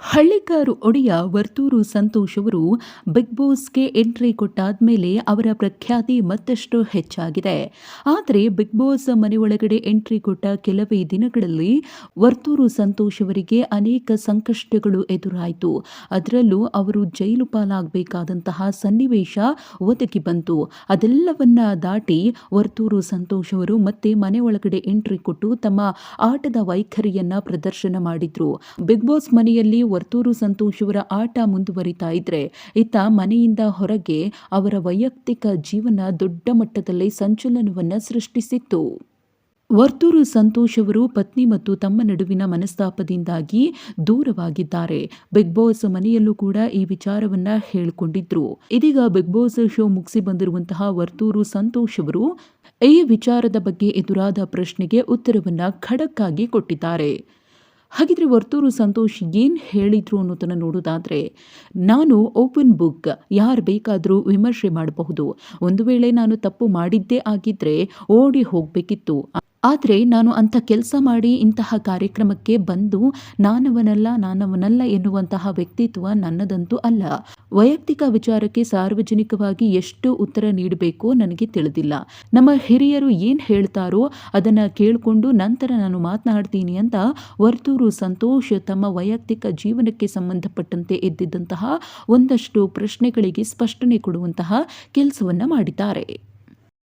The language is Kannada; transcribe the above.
ಹಳ್ಳಿಕಾರು ಒಡೆಯ ವರ್ತೂರು ಸಂತೋಷ್ ಅವರು ಬಿಗ್ ಬಾಸ್ಗೆ ಎಂಟ್ರಿ ಕೊಟ್ಟಾದ್ಮೇಲೆ ಅವರ ಪ್ರಖ್ಯಾತಿ ಮತ್ತಷ್ಟು ಹೆಚ್ಚಾಗಿದೆ. ಆದರೆ ಬಿಗ್ ಬಾಸ್ ಮನೆಯೊಳಗಡೆ ಎಂಟ್ರಿ ಕೊಟ್ಟ ಕೆಲವೇ ದಿನಗಳಲ್ಲಿ ವರ್ತೂರು ಸಂತೋಷ್ ಅವರಿಗೆ ಅನೇಕ ಸಂಕಷ್ಟಗಳು ಎದುರಾಯಿತು. ಅದರಲ್ಲೂ ಅವರು ಜೈಲು ಪಾಲಾಗಬೇಕಾದಂತಹ ಸನ್ನಿವೇಶ ಒದಗಿ ಬಂತು. ಅದೆಲ್ಲವನ್ನ ದಾಟಿ ವರ್ತೂರು ಸಂತೋಷ್ ಅವರು ಮತ್ತೆ ಮನೆಯೊಳಗಡೆ ಎಂಟ್ರಿ ಕೊಟ್ಟು ತಮ್ಮ ಆಟದ ವೈಖರಿಯನ್ನ ಪ್ರದರ್ಶನ ಮಾಡಿದ್ರು. ಬಿಗ್ ಬಾಸ್ ಮನೆಯಲ್ಲಿ ವರ್ತೂರು ಸಂತೋಷ್ ಅವರ ಆಟ ಮುಂದುವರಿತಾ ಇದ್ರೆ ಇತ್ತ ಮನೆಯಿಂದ ಹೊರಗೆ ಅವರ ವೈಯಕ್ತಿಕ ಜೀವನ ದೊಡ್ಡ ಮಟ್ಟದಲ್ಲಿ ಸಂಚಲನವನ್ನು ಸೃಷ್ಟಿಸಿತ್ತು. ವರ್ತೂರು ಸಂತೋಷ್ ಅವರು ಪತ್ನಿ ಮತ್ತು ತಮ್ಮ ನಡುವಿನ ಮನಸ್ತಾಪದಿಂದಾಗಿ ದೂರವಾಗಿದ್ದಾರೆ. ಬಿಗ್ ಬಾಸ್ ಮನೆಯಲ್ಲೂ ಕೂಡ ಈ ವಿಚಾರವನ್ನ ಹೇಳಿಕೊಂಡಿದ್ರು. ಇದೀಗ ಬಿಗ್ ಬಾಸ್ ಶೋ ಮುಗಿಸಿ ಬಂದಿರುವಂತಹ ವರ್ತೂರು ಸಂತೋಷ್ ಅವರು ಈ ವಿಚಾರದ ಬಗ್ಗೆ ಎದುರಾದ ಪ್ರಶ್ನೆಗೆ ಉತ್ತರವನ್ನ ಖಡಕ್ಕಾಗಿ ಕೊಟ್ಟಿದ್ದಾರೆ. ಹಾಗಿದ್ರೆ ವರ್ತೂರು ಸಂತೋಷ್ ಏನು ಹೇಳಿದ್ರು ಅನ್ನೋದನ್ನು ನೋಡೋದಾದರೆ, ನಾನು ಓಪನ್ ಬುಕ್ ಯಾರು ಬೇಕಾದರೂ ವಿಮರ್ಶೆ ಮಾಡಬಹುದು. ಒಂದು ವೇಳೆ ನಾನು ತಪ್ಪು ಮಾಡಿದ್ದೇ ಆಗಿದ್ದರೆ ಓಡಿ ಹೋಗಬೇಕಿತ್ತು. ಆದರೆ ನಾನು ಅಂಥ ಕೆಲಸ ಮಾಡಿ ಇಂತಹ ಕಾರ್ಯಕ್ರಮಕ್ಕೆ ಬಂದು ನಾನವನಲ್ಲ ನಾನವನಲ್ಲ ಎನ್ನುವಂತಹ ವ್ಯಕ್ತಿತ್ವ ನನ್ನದಂತೂ ಅಲ್ಲ. ವೈಯಕ್ತಿಕ ವಿಚಾರಕ್ಕೆ ಸಾರ್ವಜನಿಕವಾಗಿ ಎಷ್ಟು ಉತ್ತರ ನೀಡಬೇಕೋ ನನಗೆ ತಿಳಿದಿಲ್ಲ. ನಮ್ಮ ಹಿರಿಯರು ಏನು ಹೇಳ್ತಾರೋ ಅದನ್ನು ಕೇಳಿಕೊಂಡು ನಂತರ ನಾನು ಮಾತನಾಡ್ತೀನಿ ಅಂತ ವರ್ತೂರು ಸಂತೋಷ್ ತಮ್ಮ ವೈಯಕ್ತಿಕ ಜೀವನಕ್ಕೆ ಸಂಬಂಧಪಟ್ಟಂತೆ ಎದ್ದಿದ್ದಂತಹ ಒಂದಷ್ಟು ಪ್ರಶ್ನೆಗಳಿಗೆ ಸ್ಪಷ್ಟನೆ ಕೊಡುವಂತಹ ಕೆಲಸವನ್ನು ಮಾಡಿದ್ದಾರೆ.